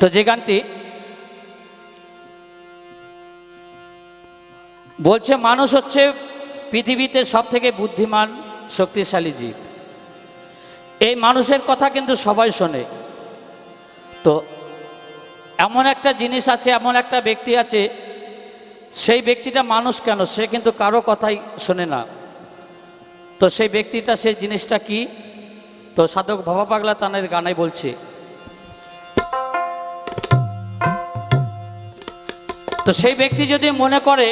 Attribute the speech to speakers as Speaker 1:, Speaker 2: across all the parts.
Speaker 1: তো যে গানটি বলছে, মানুষ হচ্ছে পৃথিবীতে সব থেকে বুদ্ধিমান, শক্তিশালী জীব। এই মানুষের কথা কিন্তু সবাই শোনে। তো এমন একটা জিনিস আছে, এমন একটা ব্যক্তি আছে, সেই ব্যক্তিটা মানুষ কেন? সে কিন্তু কারও কথাই শোনে না। তো সেই ব্যক্তিটা, সেই জিনিসটা কি? তো সাধক ভবা পাগলা তানের গানে বলছে তো সেই ব্যক্তি যদি মনে করে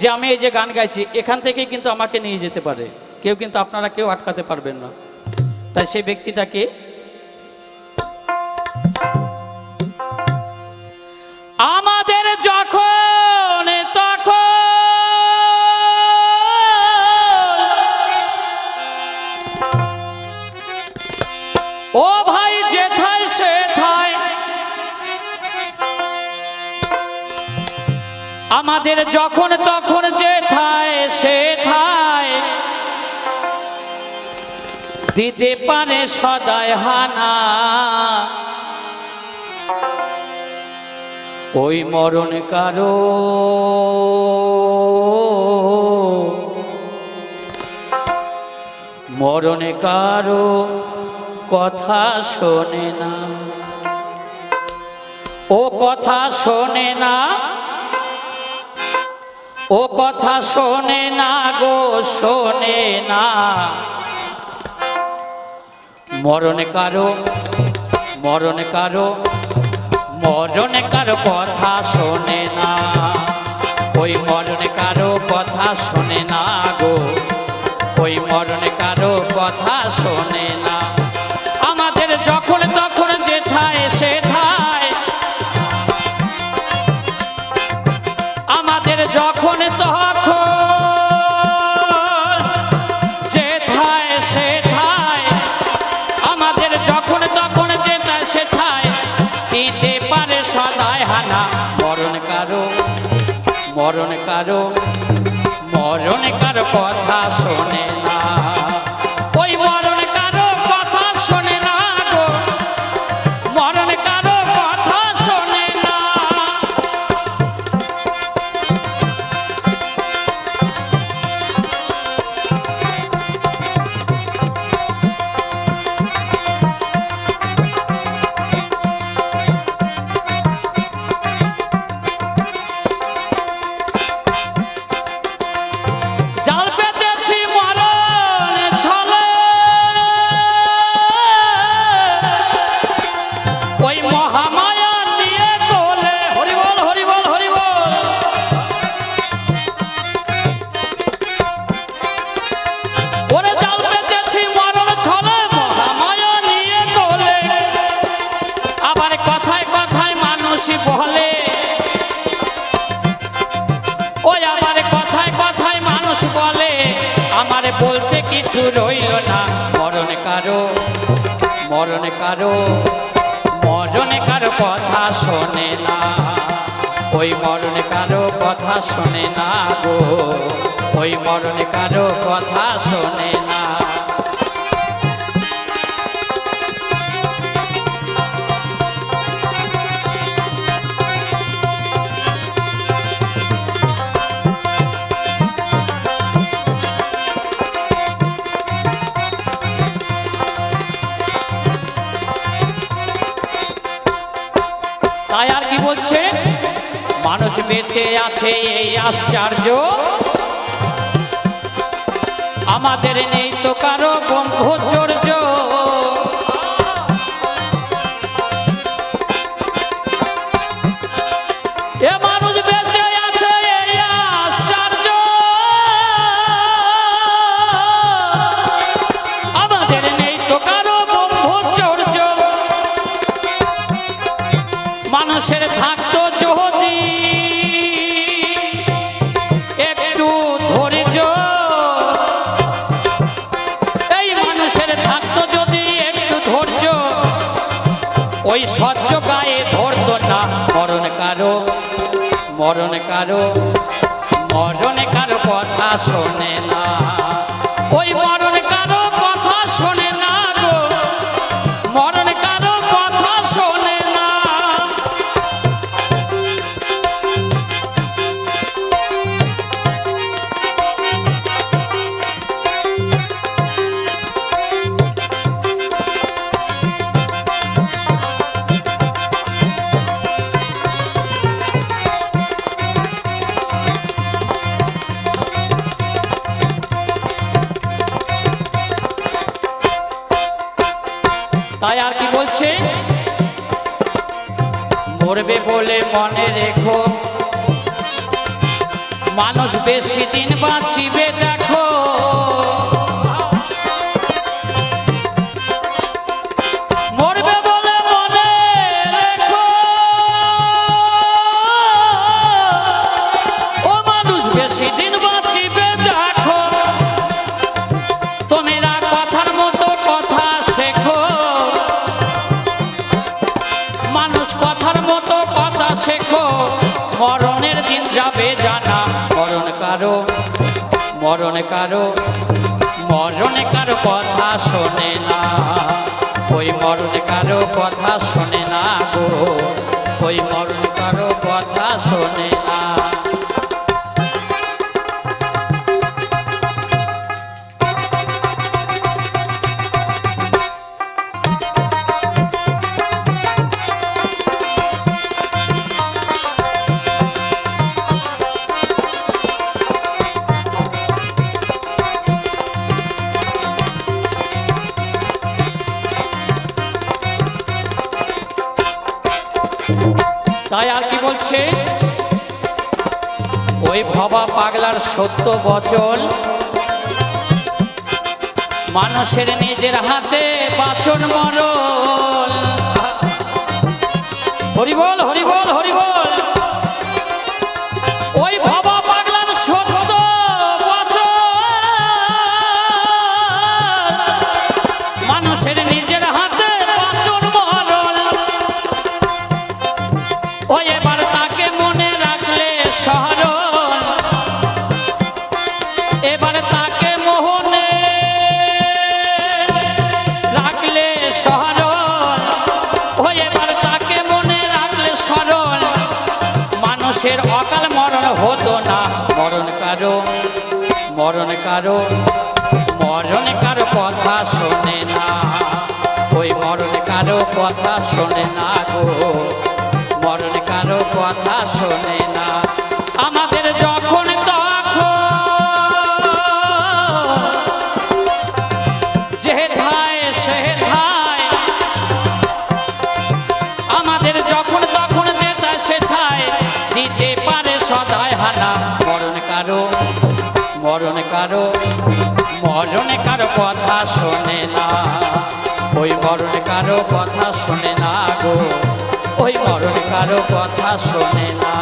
Speaker 1: যে আমি এই যে গান গাইছি, এখান থেকেই কিন্তু আমাকে নিয়ে যেতে পারে। কেউ কিন্তু আপনারা কেউ আটকাতে পারবেন না। তাই সেই ব্যক্তিটাকে আমাদের যখন, তখন ও ভাই আমাদের যখন তখন যেথায় সেথায় দিতে পারে সদায় হানা। ওই মরণ কারও মরণ কারও কথা শোনে না। ও কথা শোনে না। ও কথা শোনে না গো, শোনে না। মরণে কারও, মরণ কারও, মরণে কারও কথা শোনে না। ওই মরণ কারও কথা শোনে না গো, ওই মরণ কারও কথা শোনে যখন তখন যেথায় সেথায়, আমাদের যখন তখন যেথায় সেথায়, দিতে পারে সদায় হানা। মরণ কারও মরণ কারও মরণ কারও কথা শোনে না। কিছু রইল না। মরণ কারও মরণ কারও মরণ কারও কথা শোনে না। ওই মরণ কারও কথা শোনে না গো, ওই মরণ কারও কথা শোনে না। তাই আর কি বলছে? মানুষ বেঁচে আছে এই আশ্চর্য। আমাদের নেই তো কারও ব্রহ্মচর্য। এ মরণ কারও মরণ কারও কথা শোনে না। বলছে? মরবে বলে মনে রেখো। মানুষ বেশি দিন বাঁচিবে দেখো। মরণ কারও মরণ কারও কথা শোনে না। ওই মরণ কারও কথা শোনে না গো, ওই মরণ কারও কথা শোনে ওই ভবা পাগলার সত্য বচন। মানুষের নিজের হাতে বাচন মরল। হরিবল হরিবল হরিবল। ওই মানুষের অকাল মরণ হতো না। মরণ কারও মরণ কারও মরণ কারও কথা শোনে না। ওই মরণ কারও কথা শোনে না গো। মরণ কারও কথা শোনে না। আমাদের যখন তখন যে ধায় সে ধায় সদায় হানা মরণ কারও মরণ কারও মরণ কারও কথা শোনে না। ওই মরণ কারও কথা শোনে না গো, ওই মরণ কারও কথা শোনে না।